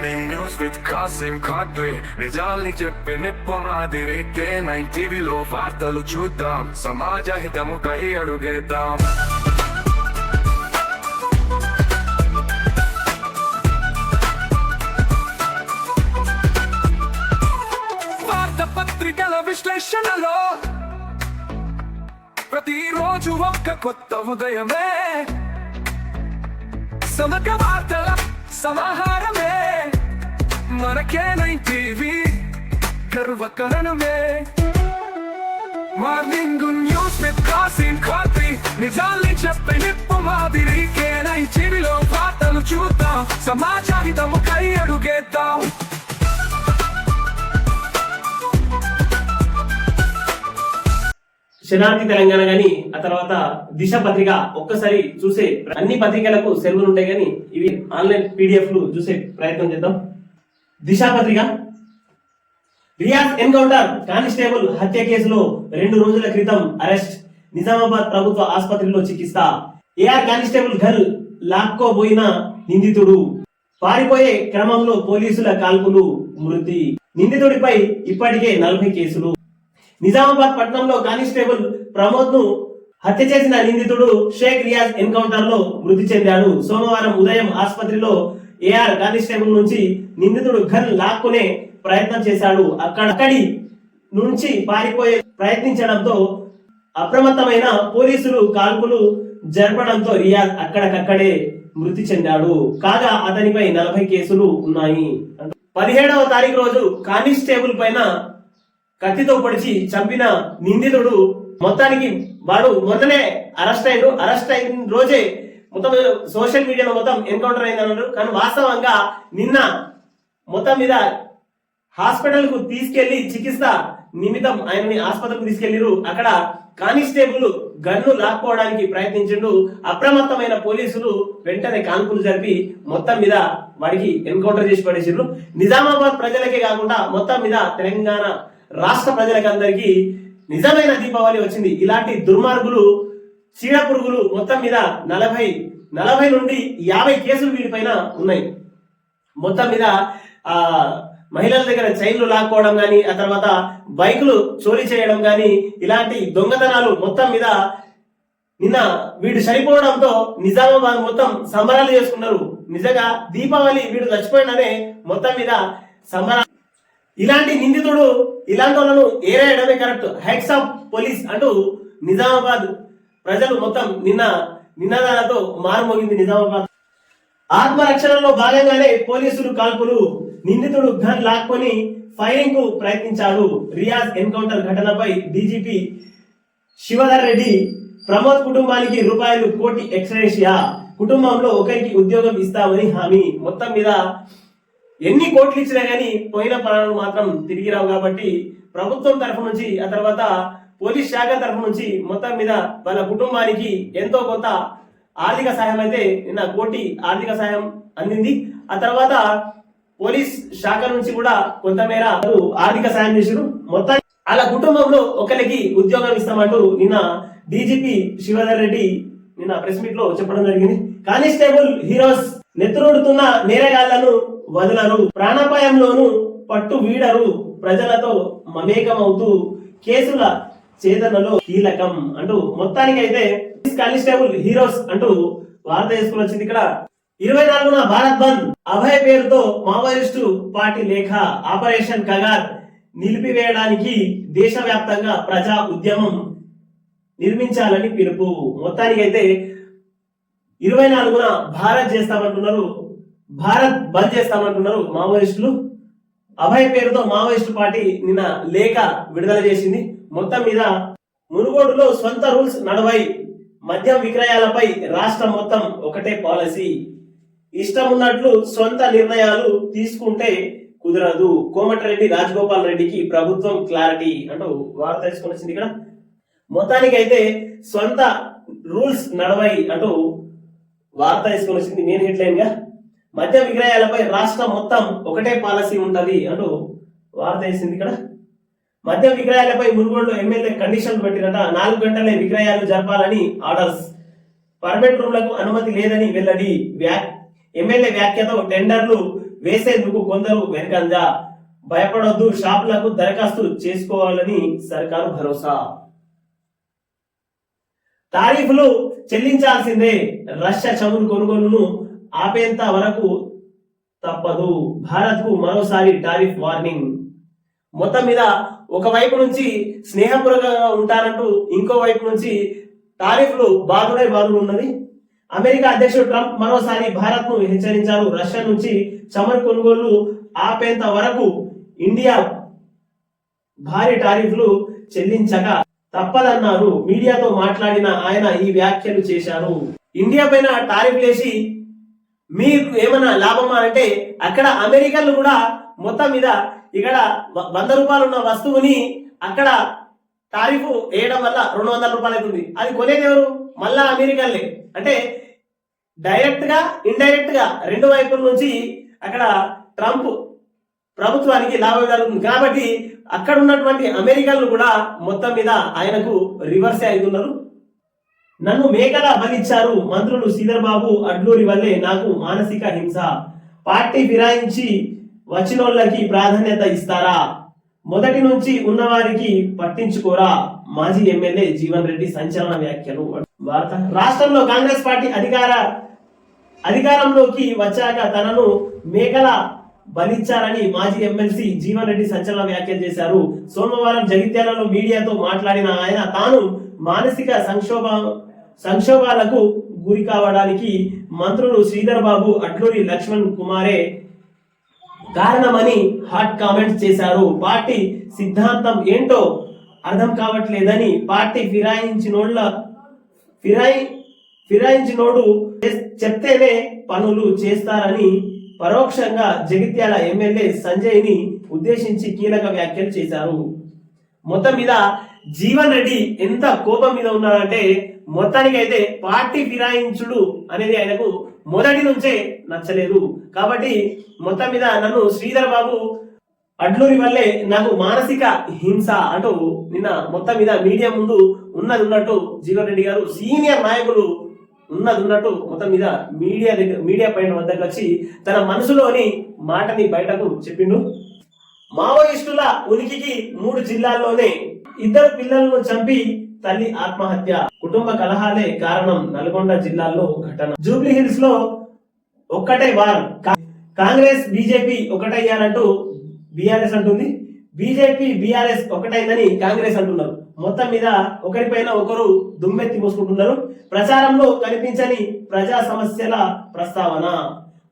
Morning news with Kasim Khadri నిజాల్ని చెప్పి నిప్పమాది కే nine టీవీలో వార్తలు చూద్దాం. సమాజ హితము కై అడుగేద్దాం. వార్త పత్రికల విశ్లేషణలో ప్రతిరోజు ఒక్క కొత్త ఉదయమే. సమగ్ర వార్తల సమాహారమే. మనకేనై TV? గర్వకరణమే morning news with Kasim Khadri నిజాల్ని చెప్పే నిప్పు మాదిరి. కేనై టీవీలో వార్తలు చూద్దాం? సమాచారితము కై అడుగేద్దాం. శనార్థి తెలంగాణ గాని ఆ తర్వాత దిశ పత్రిక ఒక్కసారి చూసే అన్ని పత్రికలకు సెలవులు ఉంటాయి కానీ ఇవి ఆన్లైన్ పీడిఎఫ్లు చూసే ప్రయత్నం చేద్దాం. దిశాపత్రిక. రియాజ్ ఎన్కౌంటర్ కానిస్టేబుల్ హత్య కేసులో రెండు రోజుల క్రితం అరెస్ట్. నిజామాబాద్ ప్రభుత్వ ఆసుపత్రిలో చికిత్స. ఏఆర్ కానిస్టేబుల్ గల్ లాక్కోబోయిన నిందితుడు. పారిపోయే క్రమంలో పోలీసుల కాల్పులు మృతి. నిందితుడిపై ఇప్పటికే నలభై కేసులు. నిజామాబాద్ పట్టణంలో కానిస్టేబుల్ ప్రమోద్ను హత్య చేసిన నిందితుడు షేక్ రియాజ్ ఎన్కౌంటర్లో మృతి చెందాడు. సోమవారం ఉదయం ఆసుపత్రిలో ఏఆర్ కానిస్టేబుల్ నుంచి నిందితుడు గన్ లాక్కునే ప్రయత్నం చేశాడు. అక్కడక్కడి నుంచి పారిపోయే ప్రయత్నించడంతో అప్రమత్తమైన పోలీసులు కాల్పులు జరపడంతో రియాజ్ అక్కడికక్కడే మృతి చెందాడు. కాగా అతనిపై నలభై కేసులు ఉన్నాయి. పదిహేడవ తారీఖు రోజు కానిస్టేబుల్ పైన కత్తితో పొడిచి చంపిన నిందితుడు మొత్తానికి వాడు మొన్ననే అరెస్ట్ అయ్యాడు. అరెస్ట్ అయిన రోజే మొత్తం సోషల్ మీడియాలో మొత్తం ఎన్కౌంటర్ అయింది అన్నారు కానీ వాస్తవంగా నిన్న మొత్తం మీద హాస్పిటల్కు తీసుకెళ్ళి చికిత్స నిమిత్తం ఆయనని ఆసుపత్రికి తీసుకెళ్ళిరు అక్కడ కానిస్టేబుల్ గన్ను లాక్కోవడానికి ప్రయత్నించిండు. అప్రమత్తమైన పోలీసులు వెంటనే కాల్పులు జరిపి మొత్తం మీద వాడికి ఎన్కౌంటర్ చేసి పడేసిండ్రు. నిజామాబాద్ ప్రజలకే కాకుండా మొత్తం మీద తెలంగాణ రాష్ట్ర ప్రజలకందరికీ నిజమైన దీపావళి వచ్చింది. ఇలాంటి దుర్మార్గులు చీడ పురుగులు మొత్తం మీద నలభై నలభై నుండి యాభై కేసులు వీటిపైన ఉన్నాయి. మొత్తం మీద ఆ మహిళల దగ్గర చైన్లు లాక్కోవడం కానీ ఆ తర్వాత బైకులు చోరీ చేయడం కానీ ఇలాంటి దొంగతనాలు మొత్తం మీద నిన్న వీడు చనిపోవడంతో నిజామాబాద్ మొత్తం సంబరాలు చేసుకున్నారు. నిజంగా దీపావళి వీడు చచ్చిపోయిననే మొత్తం మీద సంబరాలు. ఇలాంటి నిందితుడు ఇలాంటి వాళ్ళను ఏరేయడమే కరెక్ట్. హెడ్స్ ఆఫ్ పోలీస్ అంటూ నిజామాబాద్ ప్రజలు మొత్తం నిన్న నినాదాలతో మారుమోగింది నిజామాబాద్. ఆత్మరక్షణలో భాగంగానే పోలీసులు కాల్పులు నిందితుడు గన్ లాక్కొని ఫైరింగ్కు ప్రయత్నించాడు రియాజ్ ఎన్కౌంటర్ ఘటనపై డీజీపీ శివధర్ రెడ్డి ప్రమోద్ కుటుంబానికి రూపాయలు కోటి ఎక్స్రేషియా కుటుంబంలో ఒకరికి ఉద్యోగం ఇస్తామని హామీ. మొత్తం మీద ఎన్ని కోట్లు ఇచ్చినా గానీ పోయిన ప్రాణాలు మాత్రం తిరిగి రావు కాబట్టి ప్రభుత్వం తరఫు నుంచి ఆ తర్వాత పోలీస్ శాఖ తరఫు నుంచి మొత్తం మీద వాళ్ళ కుటుంబానికి ఎంతో కొంత ఆర్థిక సహాయం అయితే నిన్న కోటి ఆర్థిక సహాయం అందింది. ఆ తర్వాత పోలీస్ శాఖ నుంచి కూడా కొంతమేర ఆర్థిక సాయం చేసారు మొత్తం వాళ్ళ కుటుంబంలో ఒకరికి ఉద్యోగం ఇస్తామంటూ నిన్న డీజీపీ శివధర్ రెడ్డి నిన్న ప్రెస్ మీట్లో చెప్పడం జరిగింది. కానిస్టేబుల్ హీరోస్ నెత్తురుడుతున్న నేరగాళ్ళను వదలరు. ప్రాణాపాయంలోనూ పట్టు వీడరు ప్రజలతో మమేకమవుతూ కేసుల చేదనలో కీలకం అంటూ మొత్తానికి అయితే కానిస్టేబుల్ హీరోస్ అంటూ వార్త వేసుకుని వచ్చింది ఇక్కడ. ఇరవై నాలుగున భారత్ బంద్. అభయ పేరుతో మావోయిస్టు పార్టీ లేఖ. ఆపరేషన్ కగార్ నిలిపివేయడానికి దేశవ్యాప్తంగా ప్రజా ఉద్యమం నిర్మించాలని పిలుపు. మొత్తానికి అయితే ఇరవై నాలుగున భారత్ చేస్తామంటున్నారు. భారత్ బంద్ చేస్తామంటున్నారు మావోయిస్టులు. అభయ పేరుతో మావోయిస్టు పార్టీ నిన్న లేఖ విడుదల చేసింది. మొత్తం మీద మునుగోడులో సొంత రూల్స్ నడవై మద్యం విక్రయాలపై రాష్ట్రం మొత్తం ఒకటే పాలసీ. ఇష్టం ఉన్నట్లు సొంత నిర్ణయాలు తీసుకుంటే కుదరదు. కోమటిరెడ్డి రాజగోపాల్ రెడ్డికి ప్రభుత్వం క్లారిటీ అంటూ వార్త తెలుసుకొని వచ్చింది ఇక్కడ. మొత్తానికి అయితే సొంత రూల్స్ నడవై అంటూ వార్త తీసుకొని వచ్చింది మెయిన్ హెడ్లైన్గా మద్య విక్రయాలపై రాష్ట్రం మొత్తం ఒకటే పాలసీ ఉంటది అంటూ వార్త వేసింది ఇక్కడ. మద్య విక్రయాలపై మునుగోడులో ఎమ్మెల్యే కండిషన్లు పెట్టినట నాలుగు గంటలే విక్రయాలు జరపాలని ఆర్డర్స్. పర్మిట్ రూమ్లకు అనుమతి లేదని వెల్లడి వ్యా ఎమ్మెల్యే వ్యాఖ్యతో టెండర్లు వేసేందుకు కొందరు వెనకంజా. భయపడొద్దు షాపులకు దరఖాస్తు చేసుకోవాలని సర్కారు భరోసా. తారీఫులు చెల్లించాల్సిందే రష్యా చమురు కొనుగోలును ఆపేంత వరకు తప్పదు. భారత్కు మరోసారి టారిఫ్ వార్నింగ్. మొత్తం మీద ఒక వైపు నుంచి స్నేహపూర్వకంగా ఉంటానంటూ ఇంకో వైపు నుంచి టారిఫ్లు బాధుడై బాధుడు ఉన్నది. అమెరికా అధ్యక్షుడు ట్రంప్ మరోసారి భారత్ను హెచ్చరించారు. రష్యా నుంచి చమురు కొనుగోళ్ళు ఆపేంత వరకు ఇండియా భారీ టారిఫ్లు చెల్లించక తప్పదన్నారు. మీడియాతో మాట్లాడిన ఆయన ఈ వ్యాఖ్యలు చేశారు. ఇండియా పైన టారిఫ్ వేసి మీకు ఏమైనా లాభమా అంటే అక్కడ అమెరికన్లు కూడా మొత్తం మీద ఇక్కడ వ- వంద రూపాయలు ఉన్న వస్తువుని అక్కడ టారిఫ్ వేయడం వల్ల రెండు వందల రూపాయలు అవుతుంది. అది కొనేది ఎవరు? మళ్ళా అమెరికన్లే. అంటే డైరెక్ట్గా ఇండైరెక్ట్గా రెండు వైపుల నుంచి అక్కడ ట్రంప్ ప్రభుత్వానికి లాభం జరుగుతుంది. కాబట్టి అక్కడ ఉన్నటువంటి అమెరికన్లు కూడా మొత్తం మీద ఆయనకు రివర్స్ అవుతున్నారు. నన్ను మేకల బలిచ్చారు మంత్రులు శ్రీధర్ బాబు అడ్లూరి వల్లే నాకు మానసిక హింస. పార్టీ ఫిరాయించి వచ్చినోళ్ళకి ప్రాధాన్యత ఇస్తారా? మొదటి నుంచి ఉన్నవారికి పట్టించుకోరా? మాజీ ఎమ్మెల్యే జీవన్ రెడ్డి సంచలన వ్యాఖ్యలు వార్త. రాష్ట్రంలో కాంగ్రెస్ పార్టీ అధికార అధికారంలోకి వచ్చాక తనను మేకల బలిచ్చారని మాజీ ఎమ్మెల్సీ జీవన్ రెడ్డి సంచలన వ్యాఖ్యలు చేశారు. సోమవారం జగిత్యాలలో మీడియాతో మాట్లాడిన ఆయన తాను మానసిక సంక్షోభ సంక్షోభాలకు గురి కావడానికి మంత్రులు శ్రీధర్ బాబు అట్లూరి లక్ష్మణ్ కుమారే కారణమని హాట్ కామెంట్స్ చేశారు. పార్టీ సిద్ధాంతం ఏంటో అర్థం కావట్లేదని పార్టీ ఫిరాయించినోళ్ళ ఫిరాయి ఫిరాయించినోడు చెప్తేనే పనులు చేస్తారని పరోక్షంగా జగిత్యాల ఎమ్మెల్యే సంజయ్ని ఉద్దేశించి కీలక వ్యాఖ్యలు చేశారు. మొత్తం మీద జీవన్ రెడ్డి ఎంత కోపం మీద ఉన్నాడంటే మొత్తానికైతే పార్టీ ఫిరాయించుడు అనేది ఆయనకు మొదటి నుంచే నచ్చలేదు. కాబట్టి మొత్తం మీద నన్ను శ్రీధర్ బాబు అడ్లూరి వల్లే నాకు మానసిక హింస అంటూ నిన్న మొత్తం మీద మీడియా ముందు ఉన్నది ఉన్నట్టు జీవన్ రెడ్డి గారు సీనియర్ నాయకులు ఉన్నది ఉన్నట్టు మొత్తం మీద మీడియా దగ్గర మీడియా పైన వద్దకు వచ్చి తన మనసులోని మాటని బయటకు చెప్పిండు. మావోయిస్టుల ఉనికికి మూడు జిల్లాల్లోనే ఇద్దరు పిల్లలను చంపి తల్లి ఆత్మహత్య కుటుంబ కలహాలే కారణం నల్గొండ జిల్లాలో ఘటన. జూబ్లీ హిల్స్లో ఒక్కటే వార్. కాంగ్రెస్ బీజేపీ ఒకటయ్యారంటూ బీఆర్ఎస్ అంటుంది. బీజేపీ బీఆర్ఎస్ ఒకటైందని కాంగ్రెస్ అంటున్నారు. మొత్తం మీద ఒకరిపైన ఒకరు దుమ్మెత్తి పోసుకుంటున్నారు ప్రచారంలో కనిపించని ప్రజా సమస్యల ప్రస్తావన.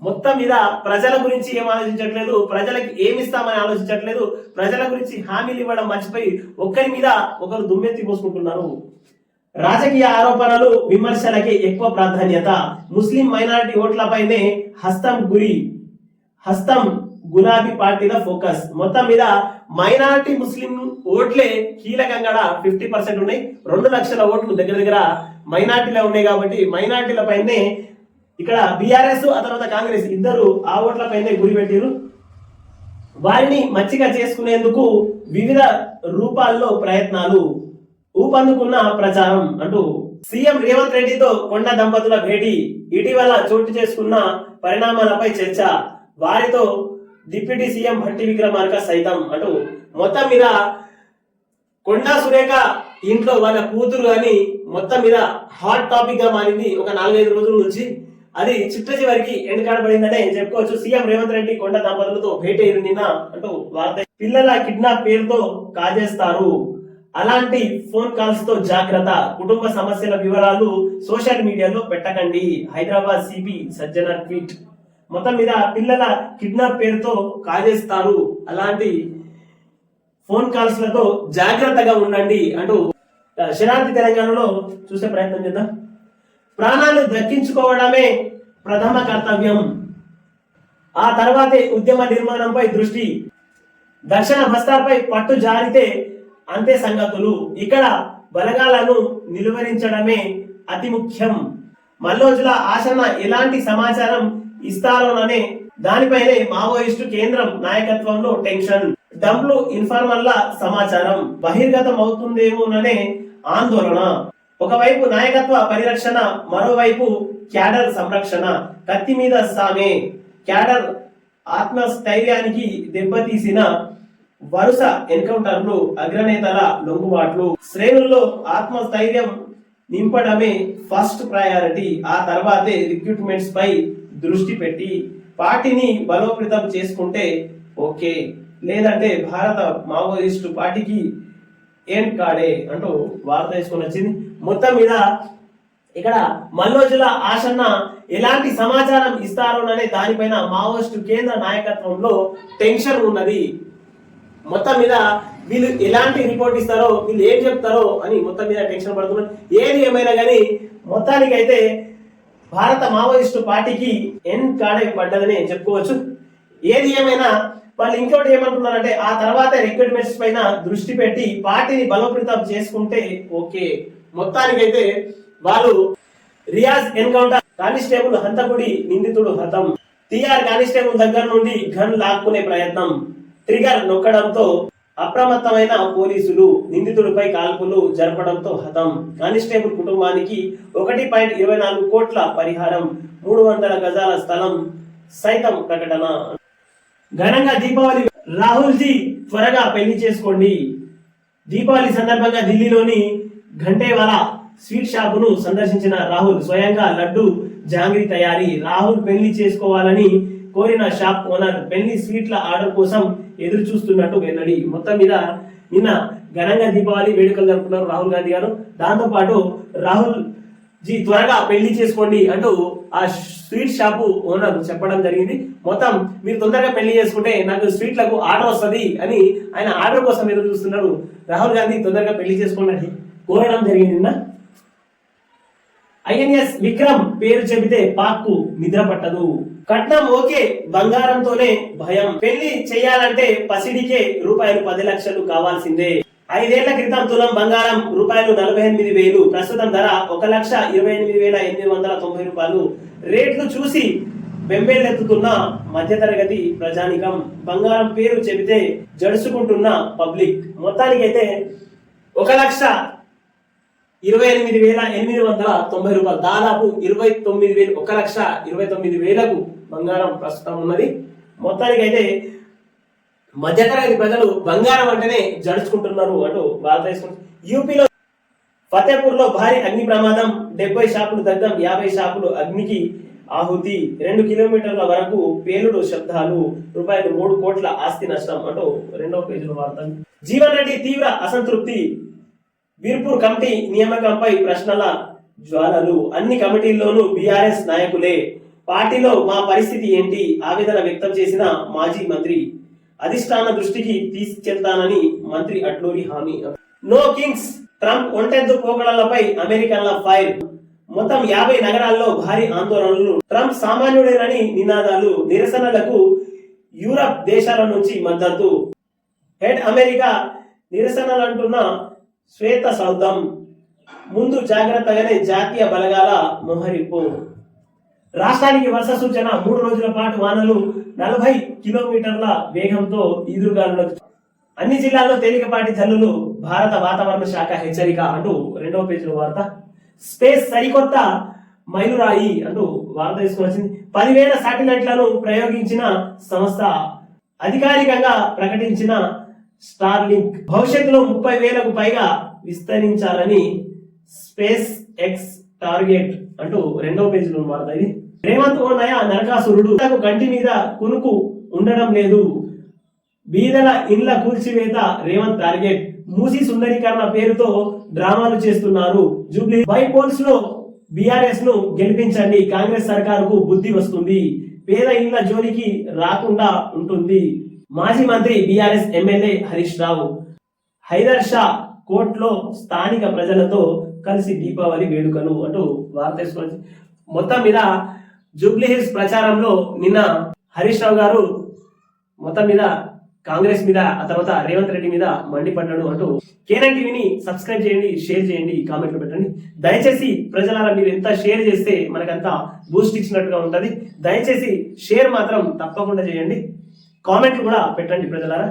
మొత్తం మీద ప్రజల గురించి ఏం ఆలోచించట్లేదు ప్రజలకి ఏమి ఇస్తామని ఆలోచించట్లేదు ప్రజల గురించి హామీలు ఇవ్వడం మర్చిపోయి ఒకరి మీద ఒకరు దుమ్మెత్తి పోసుకుంటున్నారు రాజకీయ ఆరోపణలు విమర్శలకి ఎక్కువ ప్రాధాన్యత. ముస్లిం మైనారిటీ ఓట్లపైనే హస్తం గురి హస్తం గులాబీ పార్టీల ఫోకస్. మొత్తం మీద మైనారిటీ ముస్లిం ఓట్లే కీలకంగా ఫిఫ్టీ పర్సెంట్ ఉన్నాయి. రెండు లక్షల ఓట్లు దగ్గర దగ్గర మైనార్టీలో ఉన్నాయి కాబట్టి మైనార్టీల పైనే ఇక్కడ బీఆర్ఎస్ ఆ తర్వాత కాంగ్రెస్ ఇద్దరు ఆ ఓట్లపైనే గురి పెట్టారు వారిని మచ్చిక చేసుకునేందుకు వివిధ రూపాల్లో ప్రయత్నాలు ఊపందుకున్న ప్రచారం అంటూ సీఎం రేవంత్ రెడ్డితో కొండ దంపతుల భేటీ ఇటీవల చోటు చేసుకున్న పరిణామాలపై చర్చ. వారితో డిప్యూటీ సీఎం భట్టి విక్రమార్క సైతం అంటూ మొత్తం మీద కొండా సురేఖ ఇంట్లో వాళ్ళ కూతురు అని మొత్తం మీద హాట్ టాపిక్గా మారింది. ఒక నాలుగైదు రోజుల నుంచి అది చిట్ట చివరికి ఎండకాడబడిందనే చెప్పుకోవచ్చు? సీఎం రేవంత్ రెడ్డి కొండ దంపతులతో భేటీ నిన్న అంటూ వార్త పిల్లల కిడ్నాప్ పేరుతో కాజేస్తారు. అలాంటి ఫోన్ కాల్స్తో జాగ్రత్త. కుటుంబ సమస్యల వివరాలు సోషల్ మీడియాలో పెట్టకండి. Hyderabad CP Sajjanar tweet. మొత్తం మీద పిల్లల కిడ్నాప్ పేరుతో కాజేస్తారు. అలాంటి ఫోన్ కాల్స్లతో జాగ్రత్తగా ఉండండి అంటూ శరాంతి తెలంగాణలో చూసే ప్రయత్నం చేద్దాం. ప్రాణాలు దక్కించుకోవడమే ప్రథమ కర్తవ్యం. ఆ తర్వాతే ఉద్యమ నిర్మాణంపై దృష్టి దక్షిణ బస్తాపై పట్టు జారితే అంతే సంగతులు. ఇక్కడ బలగాలను నిలువరించడమే అతి ముఖ్యం. మల్లోజుల ఆశన ఎలాంటి సమాచారం ఇస్తారోననే దానిపైనే మావోయిస్టు కేంద్రం నాయకత్వంలో టెన్షన్. డంప్లు ఇన్ఫార్మల్ల సమాచారం బహిర్గతం అవుతుందేమోననే ఆందోళన. ఒకవైపు నాయకత్వ పరిరక్షణ మరోవైపు క్యాడర్ సంరక్షణ. కత్తి మీద సామే. క్యాడర్ ఆత్మస్థైర్యానికి దెబ్బతీసిన వరుస ఎన్కౌంటర్లు అగ్రనేతల లొంగుబాట్లు. శ్రేణుల్లో ఆత్మస్థైర్యం నింపడమే ఫస్ట్ ప్రయారిటీ. ఆ తర్వాతే రిక్రూట్మెంట్స్ పై దృష్టి పెట్టి పార్టీని బలోపేతం చేసుకుంటే ఓకే. లేదంటే భారత మావోయిస్టు పార్టీకి ఏం కాడే అంటూ వార్త తీసుకొని వచ్చింది. మొత్తం మీద ఇక్కడ మల్లోజుల ఆశన్న ఎలాంటి సమాచారం ఇస్తారోననే దానిపైన మావోయిస్టు కేంద్ర నాయకత్వంలో టెన్షన్ ఉన్నది. మొత్తం మీద వీళ్ళు ఎలాంటి రిపోర్ట్ ఇస్తారో వీళ్ళు ఏం చెప్తారో అని మొత్తం మీద టెన్షన్ పడుతున్నారు. ఏది ఏమైనా కానీ మొత్తానికి అయితే భారత మావోయిస్టు పార్టీకి ఎన్ కాడే పడ్డదని చెప్పుకోవచ్చు. ఏది ఏమైనా వాళ్ళు ఇంకోటి ఏమంటున్నారంటే ఆ తర్వాత రిక్రూట్మెంట్స్ పైన దృష్టి పెట్టి పార్టీని బలోపేతం చేసుకుంటే ఓకే. మొత్తానికైతే వాళ్ళు రియాజ్ ఎన్కౌంటర్ కానిస్టేబుల్ హంతకుడి నిందితుడు హతం. టిఆర్ కానిస్టేబుల్ దగ్గర నుండి గన్ లాక్కునే ప్రయత్నం. ట్రిగర్ నొక్కడంతో అప్రమత్తమైన పోలీసులు నిందితుడిపై కాల్పులు జరపడంతో హతం. కానిస్టేబుల్ కుటుంబానికి ఒకటి పాయింట్ ఇరవై నాలుగు కోట్ల పరిహారం మూడు వందల గజాల స్థలం సైతం ప్రకటన. ఘనంగా దీపావళి రాహుల్ జీ త్వరగా పెళ్ళి చేసుకోండి. దీపావళి సందర్భంగా ఢిల్లీలోని ఘంటేవాలా స్వీట్ షాపును సందర్శించిన రాహుల్ స్వయంగా లడ్డు జాంగ్రీ తయారీ రాహుల్ పెళ్ళి చేసుకోవాలని కోరిన షాప్ ఓనర్ పెళ్ళి స్వీట్ల ఆర్డర్ కోసం ఎదురు చూస్తున్నట్టు వెల్లడి. మొత్తం మీద నిన్న ఘనంగా దీపావళి వేడుకలు జరుపుకున్నారు రాహుల్ గాంధీ గారు. దాంతోపాటు రాహుల్ జీ త్వరగా పెళ్ళి చేసుకోండి అంటూ ఆ స్వీట్ షాపు ఓనర్ చెప్పడం జరిగింది. మొత్తం మీరు తొందరగా పెళ్ళి చేసుకుంటే నాకు స్వీట్లకు ఆర్డర్ వస్తుంది అని ఆయన ఆర్డర్ కోసం ఎదురు చూస్తున్నారు రాహుల్ గాంధీ తొందరగా పెళ్ళి చేసుకోండి కోరడం జరిగింది ఐఎన్ఎస్ విక్రమ్ పేరు చెబితే పాక్కు నిద్ర పట్టదు. కట్నం ఓకే బంగారంతోనే భయం. పెళ్ళి చేయాలంటే పసిడికే రూపాయలు పది లక్షలు కావాల్సిందే. ఐదేళ్ళ క్రితం తులం బంగారం రూపాయలు నలభై ఎనిమిది వేలు. ప్రస్తుతం ధర ఒక లక్ష ఇరవై ఎనిమిది వేల ఎనిమిది వందల తొంభై రూపాయలు. రేట్లు చూసి బెంబేలెత్తుతున్న మధ్యతరగతి ప్రజానికం. బంగారం పేరు చెబితే జడుచుకుంటున్న పబ్లిక్. మొత్తానికైతే ఒక లక్ష ఇరవై ఎనిమిది వేల ఎనిమిది వందల తొంభై రూపాయలు. దాదాపు ఇరవై తొమ్మిది వేలు ఒక లక్ష ఇరవై తొమ్మిది వేలకు బంగారం ప్రస్తుతం ఉన్నది. మొత్తానికి అయితే మధ్యతరగతి ప్రజలు బంగారం అంటేనే జడుచుకుంటున్నారు అంటూ భారతదేశం యూపీలో ఫతేపూర్లో భారీ అగ్ని ప్రమాదం డెబ్బై షాపులు దగ్గం యాభై షాపులు అగ్నికి ఆహుతి రెండు కిలోమీటర్ల వరకు పేలుడు శబ్దాలు రూపాయలు మూడు కోట్ల ఆస్తి నష్టం అంటూ రెండవ పేజీలో వార్త. జీవన్ రెడ్డి తీవ్ర అసంతృప్తి వీర్పూర్ కమిటీ నియామకంపై ప్రశ్నల జ్వాలలు. అన్ని కమిటీల్లోనూ బీఆర్ఎస్ నాయకులే. పార్టీలో మా పరిస్థితి ఏంటి? ఆవేదన వ్యక్తం చేసిన మాజీ మంత్రి. అధిష్టాన దృష్టికి తీసుకెళ్తానని మంత్రి అట్లూరి హామీ. No kings. ట్రంప్ ఒంటెద్దు పోకడలపై అమెరికన్ల ఫైర్. మొత్తం యాభై నగరాల్లో భారీ ఆందోళనలు. ట్రంప్ సామాన్యుడేనని నినాదాలు. నిరసనలకు యూరప్ దేశాల నుంచి మద్దతు. హెడ్ అమెరికా నిరసనలంటున్న శ్వేత సౌధం ముందు జాగ్రత్తగానే జాతీయ బలగాల మోహరింపు. రాష్ట్రానికి వర్ష సూచన మూడు రోజుల పాటు వానలు నలభై కిలోమీటర్ల వేగంతో ఈదురుగాలు అన్ని జిల్లాల్లో తేలికపాటి జల్లులు భారత వాతావరణ శాఖ హెచ్చరిక అంటూ రెండవ పేజీలో వార్త. స్పేస్ సరికొత్త మైలురాయి అంటూ వార్త తీసుకుని వచ్చింది. పదివేల శాటిలైట్లను ప్రయోగించిన సంస్థ అధికారికంగా ప్రకటించిన స్టార్లింక్ భవిష్యత్తులో ముప్పై వేలకు పైగా విస్తరించాలని స్పేస్ ఎక్స్ టార్గెట్ అంటూ రెండవ పేజీలో మారుతాయి. ఇది రేవంత్ ఓ నరకాసురుడు. తనకు కంటి మీద కునుకు ఉండడం లేదు. బీదల ఇండ్ల కూల్చివేత రేవంత్ టార్గెట్. మూసి సుందరీకరణ పేరుతో డ్రామాలు చేస్తున్నారు. జూబ్లీ బైపోల్స్లో బీఆర్ఎస్ను గెలిపించండి. కాంగ్రెస్ సర్కారుకు బుద్ధి వస్తుంది. పేద ఇండ్ల జోలికి రాకుండా ఉంటుంది. మాజీ మంత్రి బీఆర్ఎస్ ఎమ్మెల్యే హరీష్ రావు హైదర్ షా కోర్టులో స్థానిక ప్రజలతో కలిసి దీపావళి వేడుకలు అంటూ వార్త తీసుకొని మొత్తం మీద జూబ్లీహిల్స్ ప్రచారంలో నిన్న హరీష్ రావు గారు మొత్తం మీద కాంగ్రెస్ మీద ఆ తర్వాత రేవంత్ రెడ్డి మీద మండిపడ్డాడు అంటూ కేరన్ టీవీని సబ్స్క్రైబ్ చేయండి షేర్ చేయండి కామెంట్లు పెట్టండి. దయచేసి ప్రజలారా మీరు ఎంత షేర్ చేస్తే మనకంతా బూస్ట్ ఇచ్చినట్టుగా ఉంటుంది. దయచేసి షేర్ మాత్రం తప్పకుండా చేయండి. కామెంట్లు కూడా పెట్టండి ప్రజలారా.